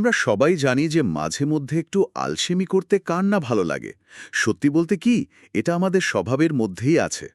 আমরা সবাই জানি যে মাঝে মধ্যে একটু আলসেমি করতে কার না ভালো লাগে। সত্যি বলতে কি এটা আমাদের স্বভাবের মধ্যেই আছে।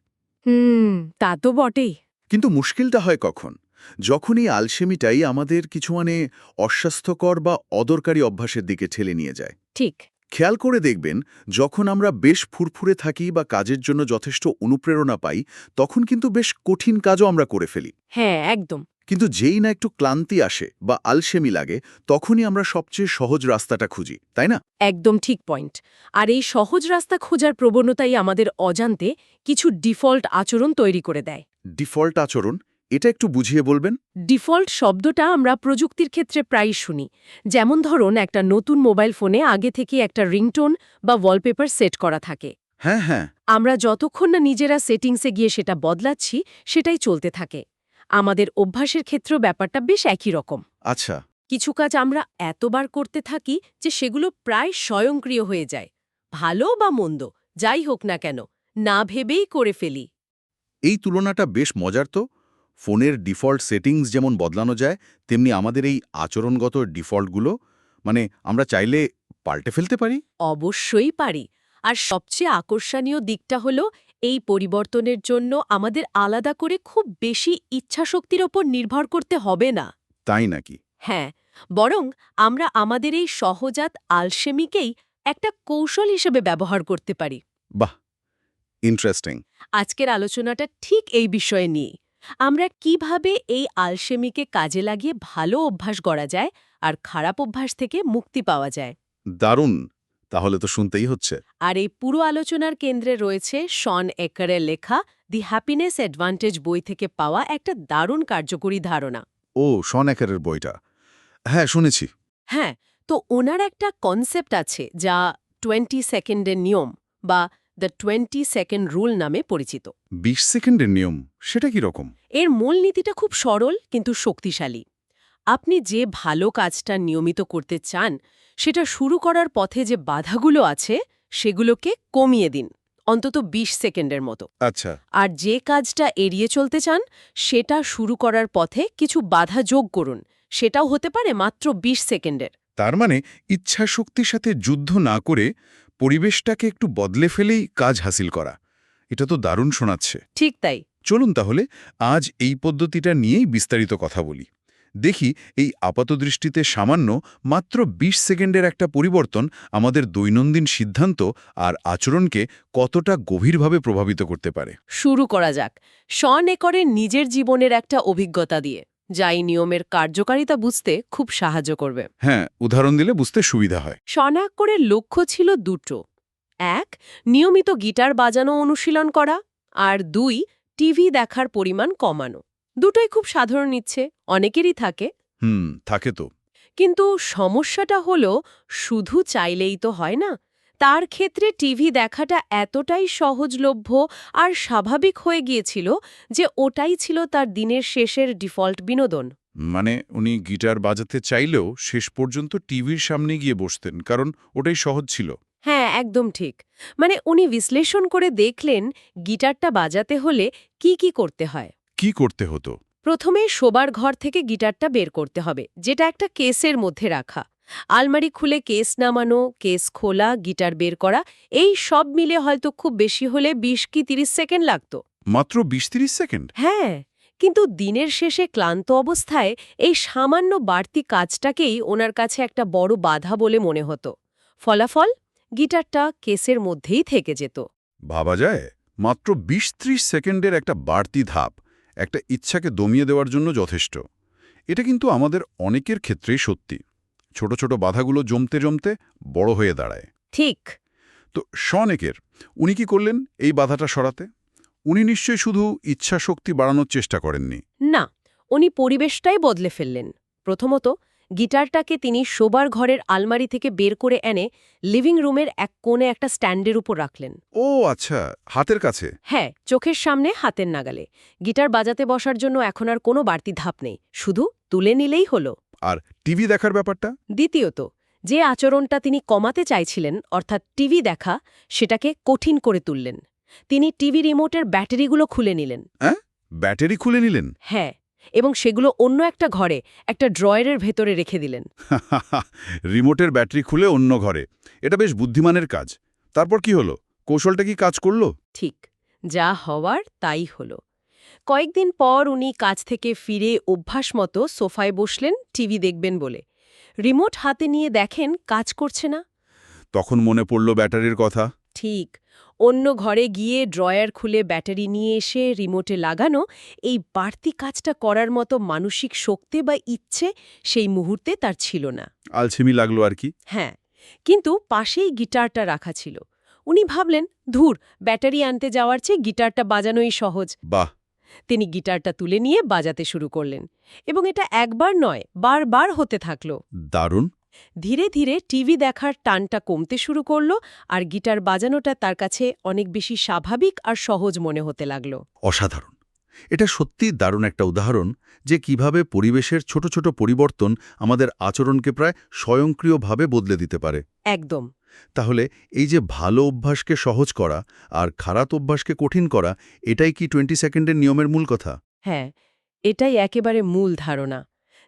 হুম তা তো বটেই। কিন্তু মুশকিলটা হয় কখন? যখন এই আলসেমিটাই আমাদের কিছু মানে অস্বাস্থ্যকর বা অদরকারি অভ্যাসের দিকে ঠেলে নিয়ে যায়। ঠিক। খেয়াল করে দেখবেন যখন আমরা বেশ ফুরফুরে থাকি বা কাজের জন্য যথেষ্ট অনুপ্রেরণা পাই তখন কিন্তু বেশ কঠিন কাজও আমরা করে ফেলি। হ্যাঁ একদম। কিন্তু যেই না একটু ক্লান্তি আসে বা আলসেমি লাগে তখনই আমরা সবচেয়ে সহজ রাস্তাটা খুঁজি তাই না? একদম ঠিক পয়েন্ট। আর এই সহজ রাস্তা খোঁজার প্রবণতাই আমাদের অজান্তে কিছু ডিফল্ট আচরণ তৈরি করে দেয়। ডিফল্ট আচরণ? এটা একটু বুঝিয়ে বলবেন? ডিফল্ট শব্দটা আমরা প্রযুক্তির ক্ষেত্রে প্রায়ই শুনি। যেমন ধরুন একটা নতুন মোবাইল ফোনে আগে থেকে একটা রিংটোন বা ওয়ালপেপার সেট করা থাকে। হ্যাঁ হ্যাঁ। আমরা যতক্ষণ না নিজেরা সেটিংসে গিয়ে সেটা বদলাচ্ছি সেটাই চলতে থাকে। আমাদের অভ্যাসের ক্ষেত্রেও ব্যাপারটা বেশ একই রকম। আচ্ছা। কিছু কাজ আমরা এতবার করতে থাকি যে সেগুলো প্রায় স্বয়ংক্রিয় হয়ে যায়। ভালো বা মন্দ যাই হোক না কেন না ভেবেই করে ফেলি। এই তুলনাটা বেশ মজার তো। ফোনের ডিফল্ট সেটিংস যেমন বদলানো যায় তেমনি আমাদের এই আচরণগত ডিফল্টগুলো মানে আমরা চাইলে পাল্টে ফেলতে পারি? অবশ্যই পারি। আর সবচেয়ে আকর্ষণীয় দিকটা হলো এই পরিবর্তনের জন্য আমাদের আলাদা করে খুব বেশি ইচ্ছাশক্তির ওপর নির্ভর করতে হবে না। তাই নাকি? হ্যাঁ বরং আমরা আমাদের এই সহজাত আলসেমিকেই একটা কৌশল হিসেবে ব্যবহার করতে পারি। বাহ! ইন্টারেস্টিং। আজকের আলোচনাটা ঠিক এই বিষয়ে নিয়ে আমরা কীভাবে এই আলসেমিকে কাজে লাগিয়ে ভালো অভ্যাস গড়া যায় আর খারাপ অভ্যাস থেকে মুক্তি পাওয়া যায়। দারুণ! তাহলে তো শুনতেই হচ্ছে। আর এই পুরো আলোচনার কেন্দ্রে রয়েছে শন একারের লেখা দি হ্যাপিনেস অ্যাডভান্টেজ বই থেকে পাওয়া একটা দারুণ কার্যকরী ধারণা। ও শন একারের বইটা। হ্যাঁ শুনেছি। হ্যাঁ তো ওনার একটা কনসেপ্ট আছে যা টোয়েন্টি সেকেন্ডের নিয়ম বা দ্য টোয়েন্টি সেকেন্ড রুল নামে পরিচিত। বিশ সেকেন্ডের নিয়ম সেটা কি রকম? এর মূল নীতিটা খুব সরল কিন্তু শক্তিশালী। আপনি যে ভালো কাজটা নিয়মিত করতে চান সেটা শুরু করার পথে যে বাধাগুলো আছে সেগুলোকে কমিয়ে দিন অন্তত ২০ সেকেন্ডের মতো। আচ্ছা। আর যে কাজটা এড়িয়ে চলতে চান সেটা শুরু করার পথে কিছু বাধা যোগ করুন সেটাও হতে পারে মাত্র ২০ সেকেন্ডের। তার মানে ইচ্ছা শক্তির সাথে যুদ্ধ না করে পরিবেশটাকে একটু বদলে ফেলেই কাজ হাসিল করা। এটা তো দারুণ শোনাচ্ছে। ঠিক তাই। চলুন তাহলে আজ এই পদ্ধতিটা নিয়েই বিস্তারিত কথা বলি। দেখি এই আপাতদৃষ্টিতে সামান্য মাত্র ২০ সেকেন্ডের একটা পরিবর্তন আমাদের দৈনন্দিন সিদ্ধান্ত আর আচরণকে কতটা গভীরভাবে প্রভাবিত করতে পারে। শুরু করা যাক। শন একরের নিজের জীবনের একটা অভিজ্ঞতা দিয়ে যা এই নিয়মের কার্যকারিতা বুঝতে খুব সাহায্য করবে। হ্যাঁ উদাহরণ দিলে বুঝতে সুবিধা হয়। শনাক্করের লক্ষ্য ছিল দুটো। এক নিয়মিত গিটার বাজানো অনুশীলন করা। আর দুই টিভি দেখার পরিমাণ কমানো। দুটোই খুব সাধারণ ইচ্ছে অনেকেরই থাকে। হুম থাকে তো। কিন্তু সমস্যাটা হলো শুধু চাইলেই তো হয় না। তার ক্ষেত্রে টিভি দেখাটা এতটাই সহজলভ্য আর স্বাভাবিক হয়ে গিয়েছিল যে ওটাই ছিল তার দিনের শেষের ডিফল্ট বিনোদন। মানে উনি গিটার বাজাতে চাইলেও শেষ পর্যন্ত টিভির সামনে গিয়ে বসতেন কারণ ওটাই সহজ ছিল। হ্যাঁ একদম ঠিক। মানে উনি বিশ্লেষণ করে দেখলেন গিটারটা বাজাতে হলে কি কি করতে হয়। কি করতে হতো? প্রথমে শোবার ঘর থেকে গিটারটা বের করতে হবে যেটা একটা কেসের মধ্যে রাখা। আলমারি খুলে কেস নামানো কেস খোলা গিটার বের করা এই সব মিলে হয়তো খুব বেশি হলে ২০ কি ৩০ সেকেন্ড লাগত। মাত্র বিশ তিরিশ সেকেন্ড? হ্যাঁ কিন্তু দিনের শেষে ক্লান্ত অবস্থায় এই সামান্য বাড়তি কাজটাকেই ওনার কাছে একটা বড় বাধা বলে মনে হতো। ফলাফল? গিটারটা কেসের মধ্যেই থেকে যেত। ভাবা যায় মাত্র বিশ ত্রিশ সেকেন্ডের একটা বাড়তি ধাপ। একটা ইচ্ছাকে দমিয়ে দেওয়ার জন্য যথেষ্ট। এটা কিন্তু আমাদের অনেকের ক্ষেত্রেই সত্যি। ছোট ছোট বাধাগুলো জমতে জমতে বড় হয়ে দাঁড়ায়। ঠিক। তো সনেকের উনি কি করলেন এই বাধাটা সরাতে? উনি নিশ্চয়ই শুধু ইচ্ছা শক্তি বাড়ানোর চেষ্টা করেননি। না উনি পরিবেশটাই বদলে ফেললেন। প্রথমত গিটারটাকে তিনি শোবার ঘরের আলমারি থেকে বের করে এনে লিভিং রুমের এক কোণে একটা স্ট্যান্ডের উপর রাখলেন। ও আচ্ছা হাতের কাছে? হ্যাঁ চোখের সামনে হাতের নাগালে। গিটার বাজাতে বসার জন্য এখন আর কোনো বাড়তি ধাপ নেই শুধু তুলে নিলেই হলো। আর টিভি দেখার ব্যাপারটা? দ্বিতীয়ত যে আচরণটা তিনি কমাতে চাইছিলেন অর্থাৎ টিভি দেখা সেটাকে কঠিন করে তুললেন। তিনি টিভি রিমোটের ব্যাটারিগুলো খুলে নিলেন। ব্যাটারি খুলে নিলেন? হ্যাঁ এবং সেগুলো অন্য একটা ঘরে একটা ড্রয়ারের ভেতরে রেখে দিলেন। রিমোটের ব্যাটারি খুলে অন্য ঘরে। এটা বেশ বুদ্ধিমানের কাজ। তারপর কি হলো? কৌশলটা কি কাজ করল? ঠিক। যা হওয়ার তাই হলো। কয়েকদিন পর উনি কাজ থেকে ফিরে অভ্যাস মতো সোফায় বসলেন টিভি দেখবেন বলে। রিমোট হাতে নিয়ে দেখেন কাজ করছে না। তখন মনে পড়ল ব্যাটারির কথা। ঠিক। অন্য ঘরে গিয়ে ড্রয়ার খুলে ব্যাটারি নিয়ে এসে রিমোটে লাগানো এই বাড়তি কাজটা করার মতো মানসিক শক্তি বা ইচ্ছে সেই মুহূর্তে তার ছিল না। আলছেমি লাগল আর কি? হ্যাঁ কিন্তু পাশেই গিটারটা রাখা ছিল। উনি ভাবলেন ধুর ব্যাটারি আনতে যাওয়ার চেয়ে গিটারটা বাজানোই সহজ। বাহ! তিনি গিটারটা তুলে নিয়ে বাজাতে শুরু করলেন এবং এটা একবার নয় বারবার হতে থাকল। দারুণ! ধীরে ধীরে টিভি দেখার টানটা কমতে শুরু করল আর গিটার বাজানোটা তার কাছে অনেক বেশি স্বাভাবিক আর সহজ মনে হতে লাগল। অসাধারণ। এটা সত্যি দারুণ একটা উদাহরণ যে কীভাবে পরিবেশের ছোট ছোট পরিবর্তন আমাদের আচরণকে প্রায় স্বয়ংক্রিয়ভাবে বদলে দিতে পারে। একদম। তাহলে এই যে ভালো অভ্যাসকে সহজ করা আর খারাপ অভ্যাসকে কঠিন করা এটাই কি টোয়েন্টি সেকেন্ডের নিয়মের মূল কথা? হ্যাঁ এটাই একেবারে মূল ধারণা।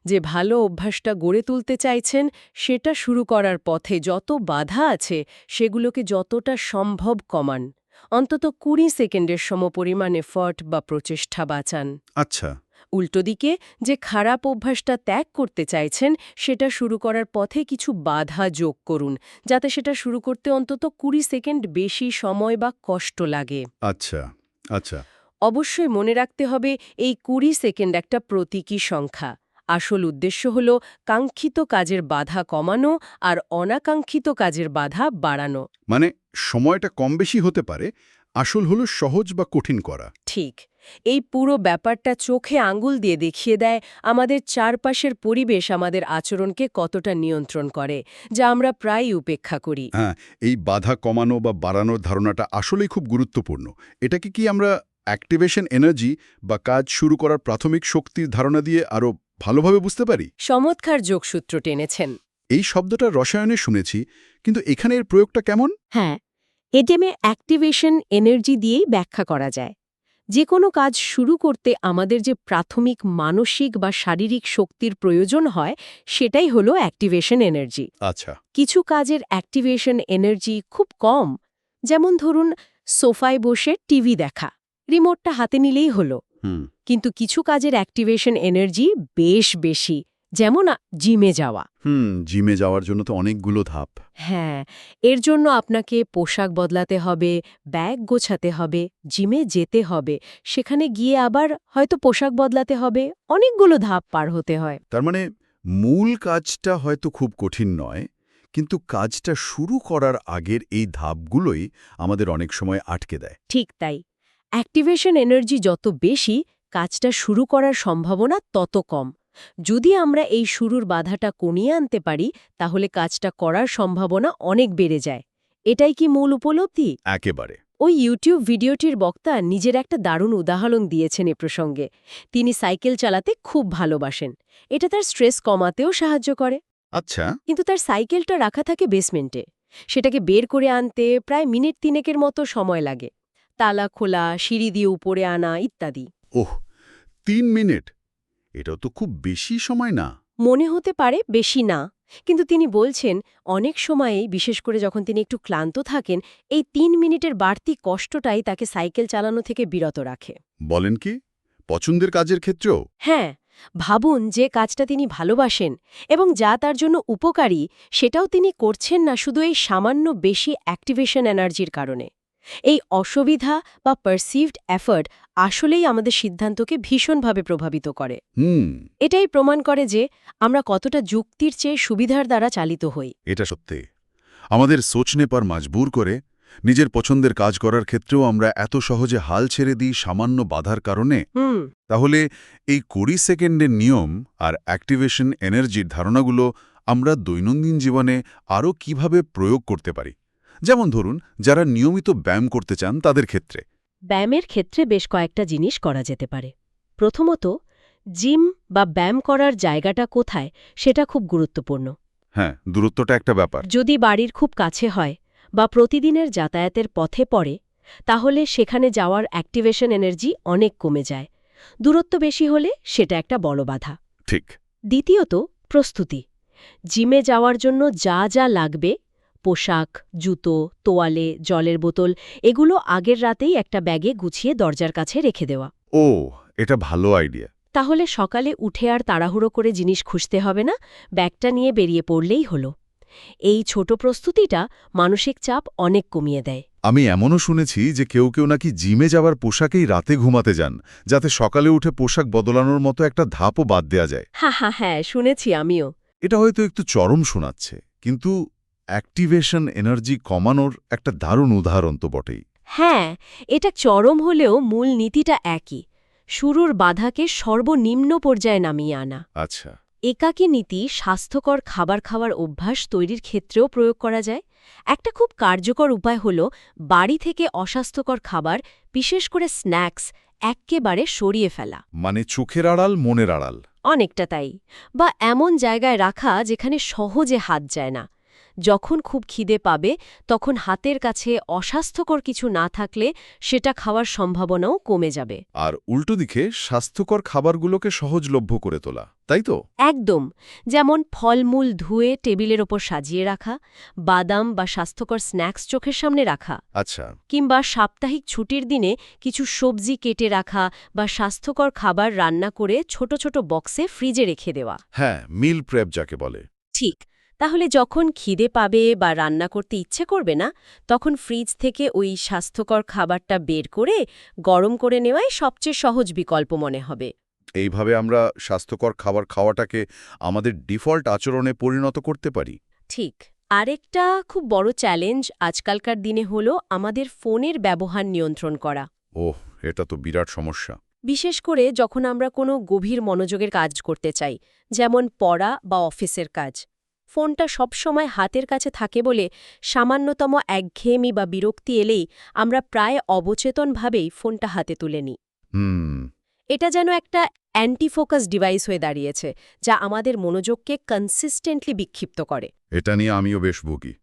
যে ভালো অভ্যাসটা গড়ে তুলতে চাইছেন সেটা শুরু করার পথে যত বাধা আছে সেগুলোকে যতটা সম্ভব কমান। অন্তত কুড়ি সেকেন্ডের সমপরিমাণ এফর্ট বা প্রচেষ্টা বাঁচান। আচ্ছা। উল্টোদিকে যে খারাপ অভ্যাসটা ত্যাগ করতে চাইছেন সেটা শুরু করার পথে কিছু বাধা যোগ করুন যাতে সেটা শুরু করতে অন্তত কুড়ি সেকেন্ড বেশি সময় বা কষ্ট লাগে। আচ্ছা আচ্ছা। অবশ্যই মনে রাখতে হবে এই কুড়ি সেকেন্ড একটা প্রতীকী সংখ্যা। আসল উদ্দেশ্য হল কাঙ্ক্ষিত কাজের বাধা কমানো আর অনাকাঙ্ক্ষিত কাজের বাধা বাড়ানো। মানে সময়টা কম বেশি হতে পারে আসল হলো সহজ বা কঠিন করা। ঠিক। এই পুরো ব্যাপারটা চোখে আঙ্গুল দিয়ে দেখিয়ে দেয় আমাদের চারপাশের পরিবেশ আমাদের আচরণকে কতটা নিয়ন্ত্রণ করে যা আমরা প্রায়ই উপেক্ষা করি। হ্যাঁ এই বাধা কমানো বা বাড়ানোর ধারণাটা আসলেই খুব গুরুত্বপূর্ণ। এটাকে কি আমরা অ্যাক্টিভেশন এনার্জি বা কাজ শুরু করার প্রাথমিক শক্তির ধারণা দিয়ে আরও ভালোভাবে বুঝতে পারি? চমৎকার যোগসূত্র টেনেছেন। এই শব্দটা রসায়নে শুনেছি কিন্তু এখানে এর প্রয়োগটা কেমন? হ্যাঁ এডেমে অ্যাক্টিভেশন এনার্জি দিয়েই ব্যাখ্যা করা যায়। যে কোনো কাজ শুরু করতে আমাদের যে প্রাথমিক মানসিক বা শারীরিক শক্তির প্রয়োজন হয় সেটাই হলো অ্যাক্টিভেশন এনার্জি। আচ্ছা। কিছু কাজের অ্যাক্টিভেশন এনার্জি খুব কম যেমন ধরুন সোফায় বসে টিভি দেখা রিমোটটা হাতে নিলেই হলো। হুম। কিন্তু কিছু কাজের অ্যাক্টিভেশন এনার্জি বেশ বেশি যেমন জিমে যাওয়া। হুম জিমে যাওয়ার জন্য তো অনেকগুলো ধাপ। হ্যাঁ এর জন্য আপনাকে পোশাক বদলাতে হবে ব্যাগ গোছাতে হবে জিমে যেতে হবে সেখানে গিয়ে আবার হয়তো পোশাক বদলাতে হবে অনেকগুলো ধাপ পার হতে হয়। তার মানে মূল কাজটা হয়তো খুব কঠিন নয় কিন্তু কাজটা শুরু করার আগের এই ধাপগুলোই আমাদের অনেক সময় আটকে দেয়। ঠিক তাই। অ্যাক্টিভেশন এনার্জি যত বেশি কাজটা শুরু করার সম্ভাবনা তত কম। যদি আমরা এই শুরুর বাধাটা কমিয়ে আনতে পারি তাহলে কাজটা করার সম্ভাবনা অনেক বেড়ে যায়। এটাই কি মূল উপলব্ধি? একেবারে। ওই ইউটিউব ভিডিওটির বক্তা নিজের একটা দারুণ উদাহরণ দিয়েছেন এ প্রসঙ্গে। তিনি সাইকেল চালাতে খুব ভালোবাসেন। এটা তার স্ট্রেস কমাতেও সাহায্য করে। আচ্ছা। কিন্তু তার সাইকেলটা রাখা থাকে বেসমেন্টে। সেটাকে বের করে আনতে প্রায় মিনিট তিনেকের মতো সময় লাগে। তালা খোলা সিঁড়ি দিয়ে উপরে আনা ইত্যাদি। ওহ তিন মিনিট। এটাও তো খুব বেশি সময় না। মনে হতে পারে বেশি না কিন্তু তিনি বলছেন অনেক সময়েই বিশেষ করে যখন তিনি একটু ক্লান্ত থাকেন এই তিন মিনিটের বাড়তি কষ্টটাই তাকে সাইকেল চালানো থেকে বিরত রাখে। বলেন কি? পছন্দের কাজের ক্ষেত্রেও? হ্যাঁ ভাবুন যে কাজটা তিনি ভালোবাসেন এবং যা তার জন্য উপকারী সেটাও তিনি করছেন না শুধু এই সামান্য বেশি অ্যাক্টিভেশন এনার্জির কারণে। এই অসুবিধা বা পারসিভড এফর্ট আসলেই আমাদের সিদ্ধান্তকে ভীষণভাবে প্রভাবিত করে। এটাই প্রমাণ করে যে আমরা কতটা যুক্তির চেয়ে সুবিধার দ্বারা চালিত হই। এটা সত্যি। আমাদের সোচনে পার মাজবুর করে নিজের পছন্দের কাজ করার ক্ষেত্রেও আমরা এত সহজে হাল ছেড়ে দিই সামান্য বাধার কারণে। তাহলে এই কুড়ি সেকেন্ডের নিয়ম আর অ্যাক্টিভেশন এনার্জির ধারণাগুলো আমরা দৈনন্দিন জীবনে আরও কীভাবে প্রয়োগ করতে পারি? যেমন ধরুন যারা নিয়মিত ব্যায়াম করতে চান তাদের ক্ষেত্রে। ব্যায়ামের ক্ষেত্রে বেশ কয়েকটা জিনিস করা যেতে পারে। প্রথমত জিম বা ব্যায়াম করার জায়গাটা কোথায় সেটা খুব গুরুত্বপূর্ণ। হ্যাঁ দূরত্বটা একটা ব্যাপার। যদি বাড়ির খুব কাছে হয় বা প্রতিদিনের যাতায়াতের পথে পড়ে তাহলে সেখানে যাওয়ার অ্যাক্টিভেশন এনার্জি অনেক কমে যায়। দূরত্ব বেশি হলে সেটা একটা বড় বাধা। ঠিক। দ্বিতীয়ত প্রস্তুতি। জিমে যাওয়ার জন্য যা যা লাগবে পোশাক জুতো তোয়ালে জলের বোতল এগুলো আগের রাতেই একটা ব্যাগে গুছিয়ে দরজার কাছে রেখে দেওয়া। ও এটা ভালো আইডিয়া। তাহলে সকালে উঠে আর তাড়াহুড়ো করে জিনিস খুঁজতে হবে না ব্যাগটা নিয়ে বেরিয়ে পড়লেই হলো। এই ছোট প্রস্তুতিটা মানসিক চাপ অনেক কমিয়ে দেয়। আমি এমনও শুনেছি যে কেউ কেউ নাকি জিমে যাওয়ার পোশাকেই রাতে ঘুমাতে যান যাতে সকালে উঠে পোশাক বদলানোর মতো একটা ধাপও বাদ দেয়া যায়। হ্যাঁ হ্যাঁ হ্যাঁ শুনেছি আমিও। এটা হয়তো একটু চরম শোনাচ্ছে কিন্তু অ্যাক্টিভেশন এনার্জি কমানোর একটা দারুণ উদাহরণ তো বটেই। হ্যাঁ এটা চরম হলেও মূল নীতিটা একই। শুরুর বাধাকে সর্বনিম্ন পর্যায়ে নামিয়ে আনা। আচ্ছা। একাকী নীতি স্বাস্থ্যকর খাবার খাওয়ার অভ্যাস তৈরির ক্ষেত্রেও প্রয়োগ করা যায়। একটা খুব কার্যকর উপায় হল বাড়ি থেকে অস্বাস্থ্যকর খাবার বিশেষ করে স্ন্যাক্স এক্কেবারে সরিয়ে ফেলা। মানে চোখের আড়াল মনের আড়াল। অনেকটা তাই। বা এমন জায়গায় রাখা যেখানে সহজে হাত যায় না। যখন খুব খিদে পাবে তখন হাতের কাছে অস্বাস্থ্যকর কিছু না থাকলে সেটা খাওয়ার সম্ভাবনাও কমে যাবে। আর উল্টো দিকে স্বাস্থ্যকর খাবারগুলোকে সহজলভ্য করে তোলা তাই তো? একদম। যেমন ফলমূল ধুয়ে টেবিলের ওপর সাজিয়ে রাখা বাদাম বা স্বাস্থ্যকর স্ন্যাক্স চোখের সামনে রাখা আচ্ছা। কিংবা সাপ্তাহিক ছুটির দিনে কিছু সবজি কেটে রাখা বা স্বাস্থ্যকর খাবার রান্না করে ছোট ছোট বক্সে ফ্রিজে রেখে দেওয়া। হ্যাঁ মিল প্রেপ যাকে বলে। ঠিক। তাহলে যখন খিদে পাবে বা রান্না করতে ইচ্ছে করবে না তখন ফ্রিজ থেকে ওই স্বাস্থ্যকর খাবারটা বের করে গরম করে নেওয়াই সবচেয়ে সহজ বিকল্প মনে হবে। এইভাবে আমরা স্বাস্থ্যকর খাবার খাওয়াটাকে আমাদের ডিফল্ট আচরণে পরিণত করতে পারি। ঠিক। আরেকটা খুব বড় চ্যালেঞ্জ আজকালকার দিনে হলো আমাদের ফোনের ব্যবহার নিয়ন্ত্রণ করা। ওহ এটা তো বিরাট সমস্যা। বিশেষ করে যখন আমরা কোনো গভীর মনোযোগের কাজ করতে চাই যেমন পড়া বা অফিসের কাজ। ফোনটা সবসময় হাতের কাছে থাকে বলে সামান্যতম একঘেয়েমি বা বিরক্তি এলেই আমরা প্রায় অবচেতনভাবেই ফোনটা হাতে তুলে নিই। এটা যেন একটা অ্যান্টিফোকাস ডিভাইস হয়ে দাঁড়িয়েছে যা আমাদের মনোযোগকে কনসিস্টেন্টলি বিক্ষিপ্ত করে। এটা নিয়ে আমিও বেশ ভুগি।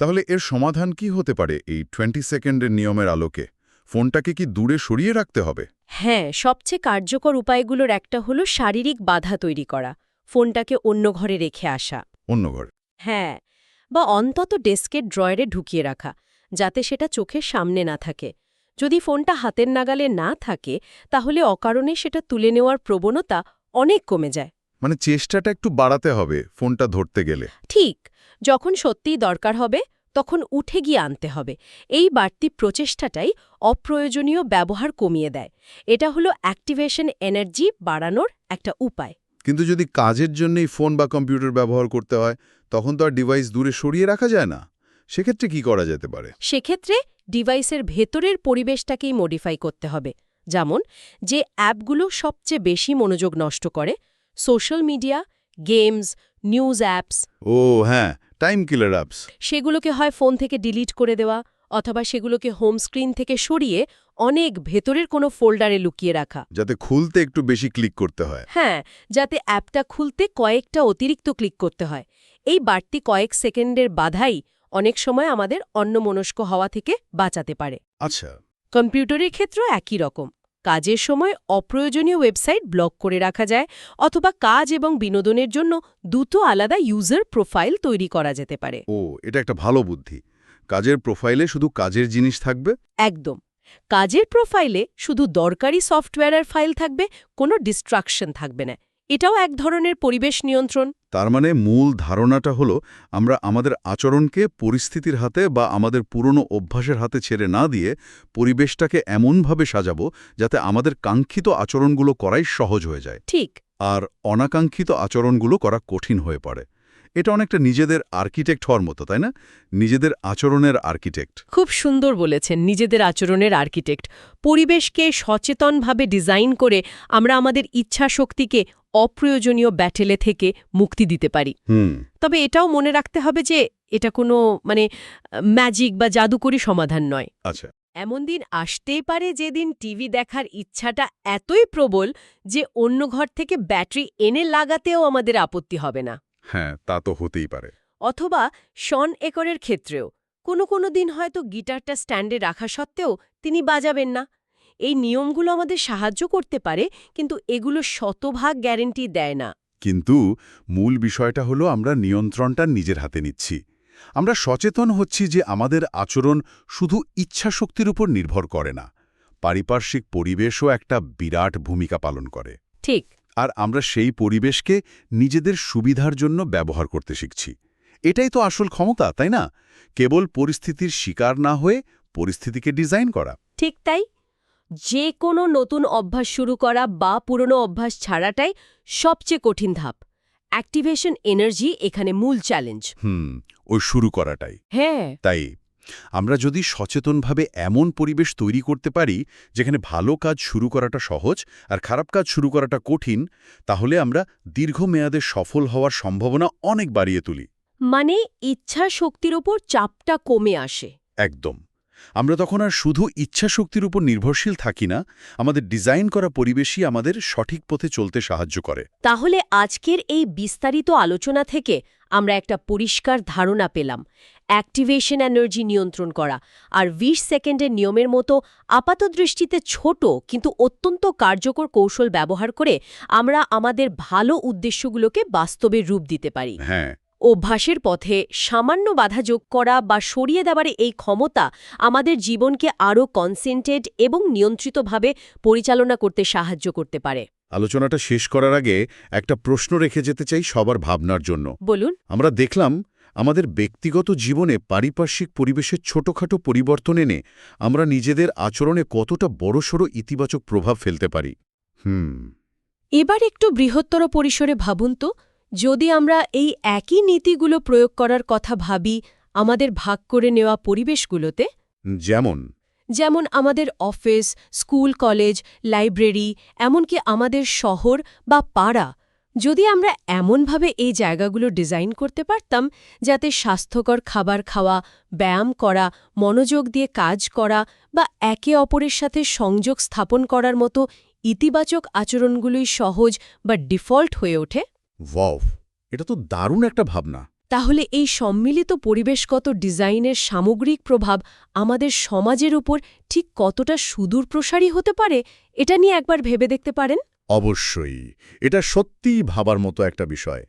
তাহলে এর সমাধান কি হতে পারে এই টোয়েন্টি সেকেন্ডের নিয়মের আলোকে? ফোনটাকে কি দূরে সরিয়ে রাখতে হবে? হ্যাঁ সবচেয়ে কার্যকর উপায়গুলোর একটা হলো শারীরিক বাধা তৈরি করা ফোনটাকে অন্য ঘরে রেখে আসা। অন্য ঘর। হ্যাঁ বা অন্তত ডেস্কের ড্রয়ারে ঢুকিয়ে রাখা যাতে সেটা চোখের সামনে না থাকে। যদি ফোনটা হাতের নাগালে না থাকে তাহলে অকারণে সেটা তুলে নেওয়ার প্রবণতা অনেক কমে যায়। মানে চেষ্টাটা একটু বাড়াতে হবে ফোনটা ধরতে গেলে। ঠিক যখন সত্যিই দরকার হবে তখন উঠে গিয়ে আনতে হবে। এই বাড়তি প্রচেষ্টাটাই অপ্রয়োজনীয় ব্যবহার কমিয়ে দেয়। এটা হলো অ্যাক্টিভেশন এনার্জি বাড়ানোর একটা উপায়। কিন্তু যদি কাজের জন্যই ফোন বা কম্পিউটার ব্যবহার করতে হয় তখন তো আর ডিভাইস দূরে সরিয়ে রাখা যায় না। সেক্ষেত্রে কি করা যেতে পারে? সেক্ষেত্রে ডিভাইসের ভেতরের পরিবেশটাকেই মডিফাই করতে হবে। যেমন যে অ্যাপগুলো সবচেয়ে বেশি মনোযোগ নষ্ট করে social media games news apps ও হ্যাঁ টাইম কিলার অ্যাপস সেগুলোকে হয় ফোন থেকে ডিলিট করে দেওয়া অথবা সেগুলোকে হোম স্ক্রিন থেকে সরিয়ে অনেক ভেতরের কোনো ফোল্ডারে লুকিয়ে রাখা। যাতে খুলতে একটু বেশি ক্লিক করতে হয়। হ্যাঁ যাতে অ্যাপটা খুলতে কয়েকটা অতিরিক্ত ক্লিক করতে হয়। এই বাড়তি কয়েক সেকেন্ডের বাধাই অনেক সময় আমাদের অন্যমনস্ক হওয়া থেকে বাঁচাতে পারে। আচ্ছা। কম্পিউটারের ক্ষেত্রেও একই রকম। কাজের সময় অপ্রয়োজনীয় ওয়েবসাইট ব্লক করে রাখা যায় অথবা কাজ এবং বিনোদনের জন্য দুটো আলাদা ইউজার প্রোফাইল তৈরি করা যেতে পারে। ও এটা একটা ভালো বুদ্ধি। কাজের প্রোফাইলে শুধু কাজের জিনিস থাকবে? একদম। কাজের প্রোফাইলে শুধু দরকারি সফটওয়্যারের ফাইল থাকবে কোনো ডিস্ট্রাকশন থাকবে না। এটাও এক ধরনের পরিবেশ নিয়ন্ত্রণ। তার মানে মূল ধারণাটা হলো আমরা আমাদের আচরণকে পরিস্থিতির হাতে বা আমাদের পুরনো অভ্যাসের হাতে ছেড়ে না দিয়ে পরিবেশটাকে এমনভাবে সাজাবো যাতে আমাদের কাঙ্ক্ষিত আচরণগুলো করাই সহজ হয়ে যায়। ঠিক। আর অনাকাঙ্ক্ষিত আচরণগুলো করা কঠিন হয়ে পড়ে। এটা অনেকটা নিজেদের আর্কিটেক্ট হওয়ার মতো তাই না? নিজেদের আচরণের আর্কিটেক্ট খুব সুন্দর বলেছেন নিজেদের আচরণের আর্কিটেক্ট পরিবেশকে সচেতনভাবে ডিজাইন করে আমরা আমাদের ইচ্ছা শক্তিকে অপ্রয়োজনীয় ব্যাটেলে থেকে মুক্তি দিতে পারি। তবে এটাও মনে রাখতে হবে যে এটা কোনো মানে ম্যাজিক বা জাদুকরি সমাধান নয়। আচ্ছা। এমন দিন আসতেই পারে যেদিন টিভি দেখার ইচ্ছাটা এতই প্রবল যে অন্য ঘর থেকে ব্যাটারি এনে লাগাতেও আমাদের আপত্তি হবে না। হ্যাঁ তা তো হতেই পারে। অথবা শন একরের ক্ষেত্রেও কোনো কোনো দিন হয়তো গিটারটা স্ট্যান্ডে রাখা সত্ত্বেও তিনি বাজাবেন না। এই নিয়মগুলো আমাদের সাহায্য করতে পারে কিন্তু এগুলো শতভাগ গ্যারেন্টি দেয় না। কিন্তু মূল বিষয়টা হলো আমরা নিয়ন্ত্রণটা নিজের হাতে নিচ্ছি। আমরা সচেতন হচ্ছি যে আমাদের আচরণ শুধু ইচ্ছাশক্তির উপর নির্ভর করে না পারিপার্শ্বিক পরিবেশও একটা বিরাট ভূমিকা পালন করে। ঠিক। আর আমরা সেই পরিবেশকে নিজেদের সুবিধার জন্য ব্যবহার করতে শিখছি। এটাই তো আসল ক্ষমতা তাই না? কেবল পরিস্থিতির শিকার না হয়ে পরিস্থিতিকে ডিজাইন করা। ঠিক তাই। যে কোনো নতুন অভ্যাস শুরু করা বা পুরনো অভ্যাস ছাড়াটাই সবচেয়ে কঠিন ধাপ। অ্যাক্টিভেশন এনার্জি এখানে মূল চ্যালেঞ্জ। হুম ওই শুরু করাটাই। হ্যাঁ। তাই আমরা যদি সচেতনভাবে এমন পরিবেশ তৈরি করতে পারি যেখানে ভালো কাজ শুরু করাটা সহজ আর খারাপ কাজ শুরু করাটা কঠিন তাহলে আমরা দীর্ঘমেয়াদে সফল হওয়ার সম্ভাবনা অনেক বাড়িয়ে তুলি। মানে ইচ্ছা শক্তির ওপর চাপটা কমে আসে। একদম। আমরা তখন আর শুধু ইচ্ছাশক্তির উপর নির্ভরশীল থাকি না আমাদের ডিজাইন করা পরিবেশই আমাদের সঠিক পথে চলতে সাহায্য করে। তাহলে আজকের এই বিস্তারিত আলোচনা থেকে আমরা একটা পরিষ্কার ধারণা পেলাম। অ্যাক্টিভেশন এনার্জি নিয়ন্ত্রণ করা। আর ২০ সেকেন্ডের নিয়মের মতো আপাতদৃষ্টিতে ছোট কিন্তু অত্যন্ত কার্যকর কৌশল ব্যবহার করে আমরা আমাদের ভালো উদ্দেশ্যগুলোকে বাস্তবে রূপ দিতে পারি। হ্যাঁ। অভ্যাসের পথে সামান্য বাধা যোগ করা বা সরিয়ে দেওয়ার এই ক্ষমতা আমাদের জীবনকে আরও কনসেন্ট্রেট এবং নিয়ন্ত্রিতভাবে পরিচালনা করতে সাহায্য করতে পারে। আলোচনাটা শেষ করার আগে একটা প্রশ্ন রেখে যেতে চাই সবার ভাবনার জন্য। বলুন। আমরা দেখলাম আমাদের ব্যক্তিগত জীবনে পারিপার্শ্বিক পরিবেশের ছোটখাটো পরিবর্তন এনে আমরা নিজেদের আচরণে কতটা বড়সড় ইতিবাচক প্রভাব ফেলতে পারি। হুম। এবার একটু বৃহত্তর পরিসরে ভাবুন তো যদি আমরা এই একই নীতিগুলো প্রয়োগ করার কথা ভাবি আমাদের ভাগ করে নেওয়া পরিবেশগুলোতে? যেমন? যেমন আমাদের অফিস স্কুল কলেজ লাইব্রেরি এমনকি আমাদের শহর বা পাড়া যদি আমরা এমনভাবে এই জায়গাগুলো ডিজাইন করতে পারতাম যাতে স্বাস্থ্যকর খাবার খাওয়া ব্যায়াম করা মনোযোগ দিয়ে কাজ করা বা একে অপরের সাথে সংযোগ স্থাপন করার মতো ইতিবাচক আচরণগুলোই সহজ বা ডিফল্ট হয়ে ওঠে? ওয়াও এটা তো দারুণ একটা ভাবনা। তাহলে এই সম্মিলিত পরিবেশগত ডিজাইনের সামগ্রিক প্রভাব আমাদের সমাজের উপর ঠিক কতটা সুদূর প্রসারী হতে পারে এটা নিয়ে একবার ভেবে দেখতে পারেন? অবশ্যই। এটা সত্যিই ভাবার মতো একটা বিষয়।